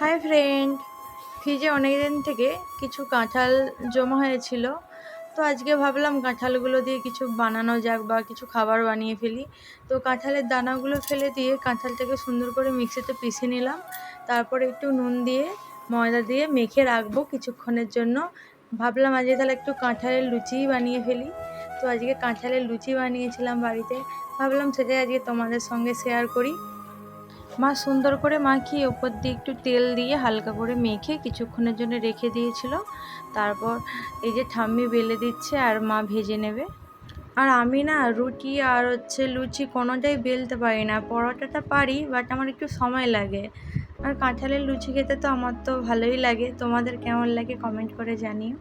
Hi friend ফ্রিজে অনেক দিন থেকে কিছু কাঁঠাল জমা হয়েছিল। তো আজকে ভাবলাম কাঁঠালগুলো দিয়ে কিছু বানানো যাক বা কিছু খাবার বানিয়ে ফেলি। তো কাঁঠালের দানাগুলো ফেলে দিয়ে কাঁঠালটাকে সুন্দর করে মিক্সিতে পিষে নিলাম। তারপরে একটু নুন দিয়ে, ময়দা দিয়ে মেখে রাখব কিছুক্ষণের জন্য। ভাবলাম আজকে তাহলে একটু কাঁঠালের লুচিই বানিয়ে ফেলি। তো আজকে কাঁঠালের লুচি বানিয়েছিলাম বাড়িতে। ভাবলাম সেটাই আজকে তোমাদের সঙ্গে শেয়ার করি। মা সুন্দর করে মাখিয়ে ওপর দিয়ে একটু তেল দিয়ে হালকা করে মেখে কিছুক্ষণের জন্য রেখে দিয়েছিল। তারপর এই যে ঠাম্মি বেলে দিচ্ছে আর মা ভেজে নেবে। আর আমি না রুটি আর হচ্ছে লুচি কোনোটাই বেলতে পারি না। পরোটাটা পারি বাট আমার একটু সময় লাগে। আর কাঁঠালের লুচি খেতে তো আমার তো ভালোই লাগে। তোমাদের কেমন লাগে কমেন্ট করে জানিও।